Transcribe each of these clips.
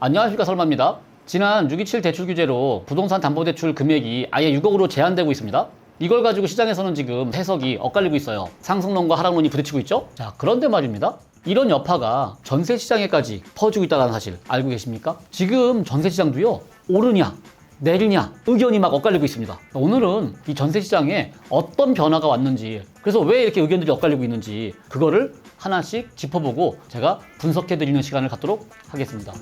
안녕하십니까 설마입니다. 지난 627 대출 규제로 부동산 담보대출 금액이 아예 6억으로 제한되고 있습니다. 이걸 가지고 시장에서는 지금 해석이 엇갈리고 있어요. 상승론과 하락론이 부딪히고 있죠. 자, 그런데 말입니다. 이런 여파가 전세 시장에까지 퍼지고 있다는 사실 알고 계십니까? 지금 전세 시장도요. 오르냐, 내리냐 의견이 막 엇갈리고 있습니다. 오늘은 이 전세 시장에 어떤 변화가 왔는지 그래서 왜 이렇게 의견들이 엇갈리고 있는지 그거를 하나씩 짚어보고 제가 분석해 드리는 시간을 갖도록 하겠습니다.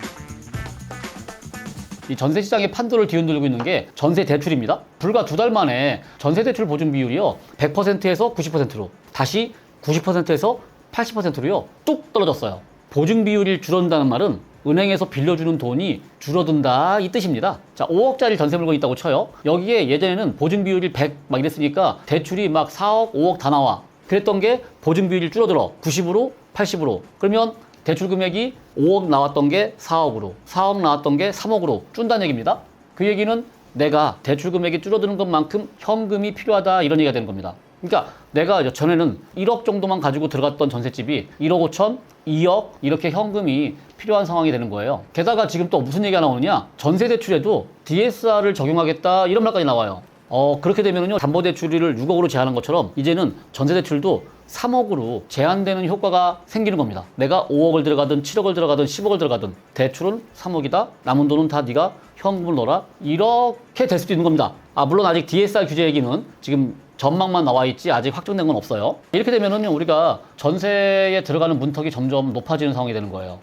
이 전세 시장의 판도를 뒤흔들고 있는 게 전세 대출입니다. 불과 두 달 만에 전세 대출 보증 비율이요 100%에서 90%로 다시 90%에서 80%로요 뚝 떨어졌어요. 보증 비율이 줄어든다는 말은 은행에서 빌려주는 돈이 줄어든다 이 뜻입니다. 자, 5억짜리 전세 물건이 있다고 쳐요. 여기에 예전에는 보증 비율이 100 막 이랬으니까 대출이 막 4억, 5억 다 나와. 그랬던 게 보증 비율이 줄어들어 90으로 80으로. 그러면 대출 금액이 5억 나왔던 게 4억으로, 4억 나왔던 게 3억으로 준다는 얘기입니다. 그 얘기는 내가 대출 금액이 줄어드는 것만큼 현금이 필요하다 이런 얘기가 되는 겁니다. 그러니까 내가 전에는 1억 정도만 가지고 들어갔던 전셋집이 1억 5천, 2억 이렇게 현금이 필요한 상황이 되는 거예요. 게다가 지금 또 무슨 얘기가 나오느냐? 전세 대출에도 DSR을 적용하겠다 이런 말까지 나와요. 어, 그렇게 되면은요, 담보대출을 6억으로 제한한 것처럼 이제는 전세대출도 3억으로 제한되는 효과가 생기는 겁니다. 내가 5억을 들어가든 7억을 들어가든 10억을 들어가든 대출은 3억이다. 남은 돈은 다 네가 현금을 넣어라. 이렇게 될 수도 있는 겁니다. 아, 물론 아직 DSR 규제 얘기는 지금 전망만 나와 있지 아직 확정된 건 없어요. 이렇게 되면은요, 우리가 전세에 들어가는 문턱이 점점 높아지는 상황이 되는 거예요.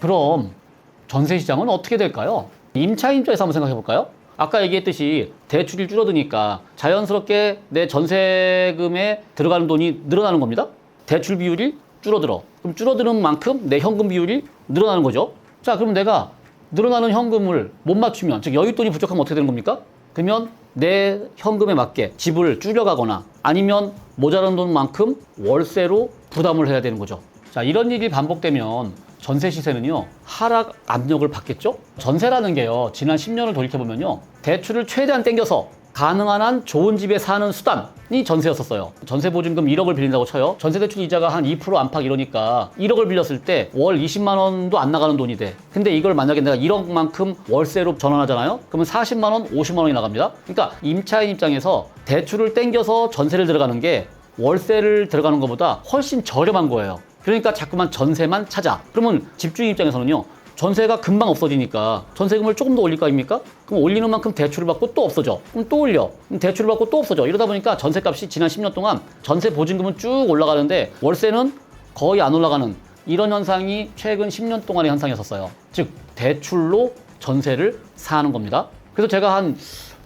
그럼 전세 시장은 어떻게 될까요? 임차 임자에서 한번 생각해 볼까요? 아까 얘기했듯이 대출이 줄어드니까 자연스럽게 내 전세금에 들어가는 돈이 늘어나는 겁니다. 대출 비율이 줄어들어. 그럼 줄어드는 만큼 내 현금 비율이 늘어나는 거죠. 자, 그럼 내가 늘어나는 현금을 못 맞추면, 즉 여윳돈이 부족하면 어떻게 되는 겁니까? 그러면 내 현금에 맞게 집을 줄여가거나 아니면 모자란 돈만큼 월세로 부담을 해야 되는 거죠. 자, 이런 일이 반복되면 전세 시세는요, 하락 압력을 받겠죠? 전세라는 게요, 지난 10년을 돌이켜보면요, 대출을 최대한 땡겨서 가능한 한 좋은 집에 사는 수단이 전세였었어요. 전세 보증금 1억을 빌린다고 쳐요. 전세 대출 이자가 한 2% 안팎 이러니까 1억을 빌렸을 때 월 20만 원도 안 나가는 돈이 돼. 근데 이걸 만약에 내가 1억만큼 월세로 전환하잖아요. 그러면 40만 원, 50만 원이 나갑니다. 그러니까 임차인 입장에서 대출을 땡겨서 전세를 들어가는 게 월세를 들어가는 것보다 훨씬 저렴한 거예요. 그러니까 자꾸만 전세만 찾아. 그러면 집주인 입장에서는요. 전세가 금방 없어지니까 전세금을 조금 더 올릴 거 아닙니까? 그럼 올리는 만큼 대출을 받고 또 없어져. 그럼 또 올려. 그럼 대출을 받고 또 없어져. 이러다 보니까 전세값이 지난 10년 동안 전세 보증금은 쭉 올라가는데 월세는 거의 안 올라가는 이런 현상이 최근 10년 동안의 현상이었었어요. 즉 대출로 전세를 사는 겁니다. 그래서 제가 한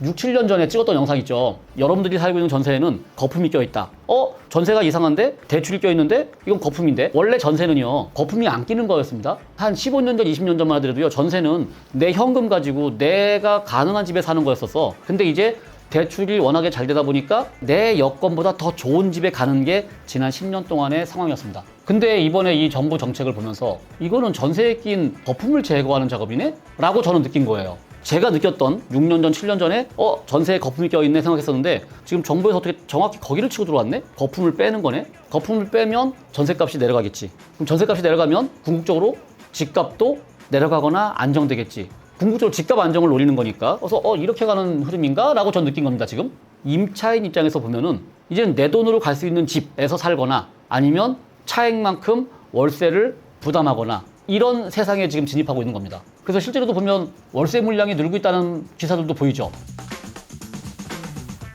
6, 7년 전에 찍었던 영상 있죠. 여러분들이 살고 있는 전세에는 거품이 껴있다. 어? 전세가 이상한데? 대출이 껴있는데? 이건 거품인데? 원래 전세는요, 거품이 안 끼는 거였습니다. 한 15년 전, 20년 전만 하더라도요, 전세는 내 현금 가지고 내가 가능한 집에 사는 거였었어. 근데 이제 대출이 워낙에 잘 되다 보니까 내 여건보다 더 좋은 집에 가는 게 지난 10년 동안의 상황이었습니다. 근데 이번에 이 정부 정책을 보면서 이거는 전세에 낀 거품을 제거하는 작업이네? 라고 저는 느낀 거예요. 제가 느꼈던 6년 전, 7년 전에 어 전세에 거품이 껴있네 생각했었는데 지금 정부에서 어떻게 정확히 거기를 치고 들어왔네? 거품을 빼는 거네? 거품을 빼면 전세값이 내려가겠지. 그럼 전세값이 내려가면 궁극적으로 집값도 내려가거나 안정되겠지. 궁극적으로 집값 안정을 노리는 거니까. 그래서 어 이렇게 가는 흐름인가? 라고 전 느낀 겁니다 지금. 임차인 입장에서 보면은 이제는 내 돈으로 갈 수 있는 집에서 살거나 아니면 차액만큼 월세를 부담하거나 이런 세상에 지금 진입하고 있는 겁니다. 그래서 실제로도 보면 월세 물량이 늘고 있다는 기사들도 보이죠.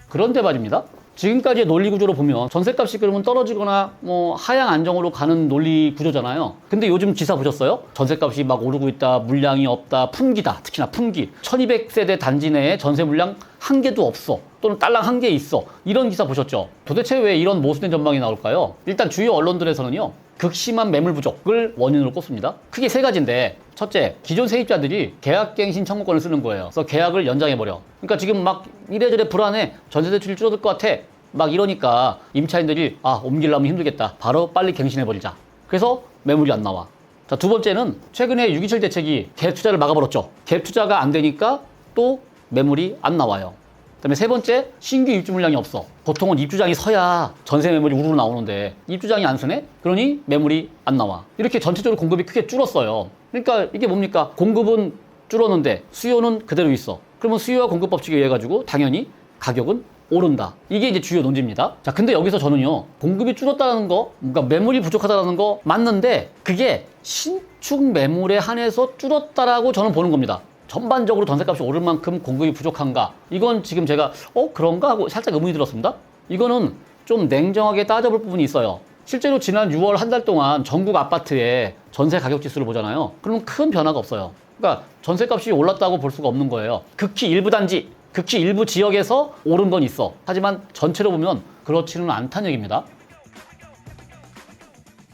그런데 말입니다. 지금까지의 논리 구조로 보면 전세값이 그러면 떨어지거나 뭐 하향 안정으로 가는 논리 구조잖아요. 근데 요즘 기사 보셨어요? 전세값이 막 오르고 있다, 물량이 없다, 품기다. 특히나 품기. 1200세대 단지 내에 전세 물량 한 개도 없어. 또는 딸랑 한 개 있어. 이런 기사 보셨죠? 도대체 왜 이런 모순된 전망이 나올까요? 일단 주요 언론들에서는요. 극심한 매물 부족을 원인으로 꼽습니다. 크게 세 가지인데 첫째, 기존 세입자들이 계약갱신 청구권을 쓰는 거예요. 그래서 계약을 연장해버려. 그러니까 지금 막 이래저래 불안해. 전세대출이 줄어들 것 같아. 막 이러니까 임차인들이 아, 옮기려면 힘들겠다. 바로 빨리 갱신해버리자. 그래서 매물이 안 나와. 자, 두 번째는 최근에 627 대책이 갭 투자를 막아버렸죠. 갭 투자가 안 되니까 또 매물이 안 나와요. 그다음에 세 번째 신규 입주 물량이 없어. 보통은 입주장이 서야 전세 매물이 우르르 나오는데 입주장이 안 서네? 그러니 매물이 안 나와. 이렇게 전체적으로 공급이 크게 줄었어요. 그러니까 이게 뭡니까? 공급은 줄었는데 수요는 그대로 있어. 그러면 수요와 공급 법칙에 의해 가지고 당연히 가격은 오른다. 이게 이제 주요 논지입니다. 자, 근데 여기서 저는요, 공급이 줄었다는 거, 그러니까 매물이 부족하다는 거 맞는데, 그게 신축 매물에 한해서 줄었다라고 저는 보는 겁니다. 전반적으로 전세값이 오를 만큼 공급이 부족한가? 이건 지금 제가, 어, 그런가? 하고 살짝 의문이 들었습니다. 이거는 좀 냉정하게 따져볼 부분이 있어요. 실제로 지난 6월 한 달 동안 전국 아파트의 전세 가격 지수를 보잖아요. 그러면 큰 변화가 없어요. 그러니까 전세값이 올랐다고 볼 수가 없는 거예요. 극히 일부 단지, 극히 일부 지역에서 오른 건 있어. 하지만 전체로 보면 그렇지는 않다는 얘기입니다.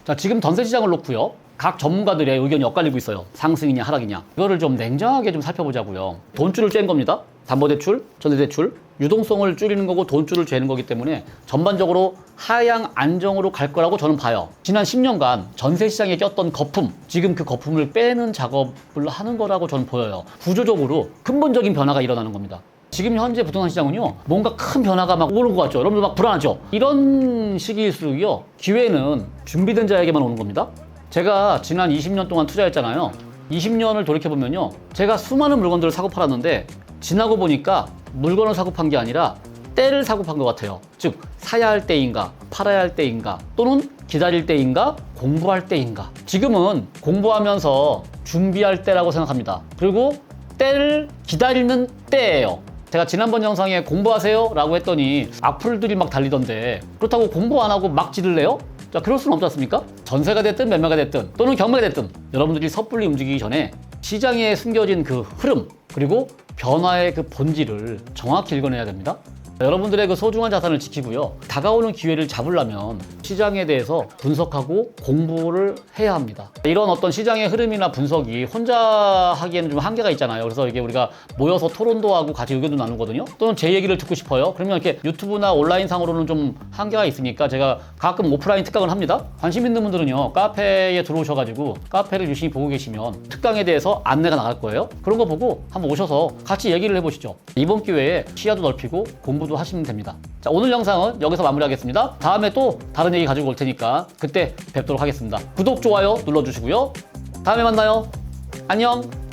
자, 지금 전세 시장을 놓고요. 각 전문가들의 의견이 엇갈리고 있어요. 상승이냐 하락이냐. 이거를 좀 냉정하게 좀 살펴보자고요. 돈줄을 쬐는 겁니다. 담보대출, 전세대출, 유동성을 줄이는 거고 돈줄을 죄는 거기 때문에 전반적으로 하향 안정으로 갈 거라고 저는 봐요. 지난 10년간 전세 시장에 꼈던 거품, 지금 그 거품을 빼는 작업을 하는 거라고 저는 보여요. 구조적으로 근본적인 변화가 일어나는 겁니다. 지금 현재 부동산 시장은요, 뭔가 큰 변화가 막 오는 것 같죠. 여러분들 막 불안하죠. 이런 시기일수록요, 기회는 준비된 자에게만 오는 겁니다. 제가 지난 20년 동안 투자했잖아요. 20년을 돌이켜보면요, 제가 수많은 물건들을 사고 팔았는데, 지나고 보니까 물건을 사고 판 게 아니라 때를 사고 판 것 같아요. 즉, 사야 할 때인가, 팔아야 할 때인가, 또는 기다릴 때인가, 공부할 때인가. 지금은 공부하면서 준비할 때라고 생각합니다. 그리고 때를 기다리는 때예요. 제가 지난번 영상에 공부하세요 라고 했더니 악플들이 막 달리던데 그렇다고 공부 안 하고 막 지를래요? 자 그럴 수는 없지 않습니까? 전세가 됐든 매매가 됐든 또는 경매가 됐든 여러분들이 섣불리 움직이기 전에 시장에 숨겨진 그 흐름 그리고 변화의 그 본질을 정확히 읽어내야 됩니다. 여러분들의 그 소중한 자산을 지키고요. 다가오는 기회를 잡으려면 시장에 대해서 분석하고 공부를 해야 합니다. 이런 어떤 시장의 흐름이나 분석이 혼자 하기에는 좀 한계가 있잖아요. 그래서 이게 우리가 모여서 토론도 하고 같이 의견도 나누거든요. 또는 제 얘기를 듣고 싶어요. 그러면 이렇게 유튜브나 온라인 상으로는 좀 한계가 있으니까 제가 가끔 오프라인 특강을 합니다. 관심 있는 분들은요. 카페에 들어오셔가지고 카페를 유심히 보고 계시면 특강에 대해서 안내가 나갈 거예요. 그런 거 보고 한번 오셔서 같이 얘기를 해보시죠. 이번 기회에 시야도 넓히고 공부도 하시면 됩니다. 자, 오늘 영상은 여기서 마무리하겠습니다. 다음에 또 다른 얘기 가지고 올 테니까 그때 뵙도록 하겠습니다. 구독, 좋아요 눌러주시고요. 다음에 만나요. 안녕.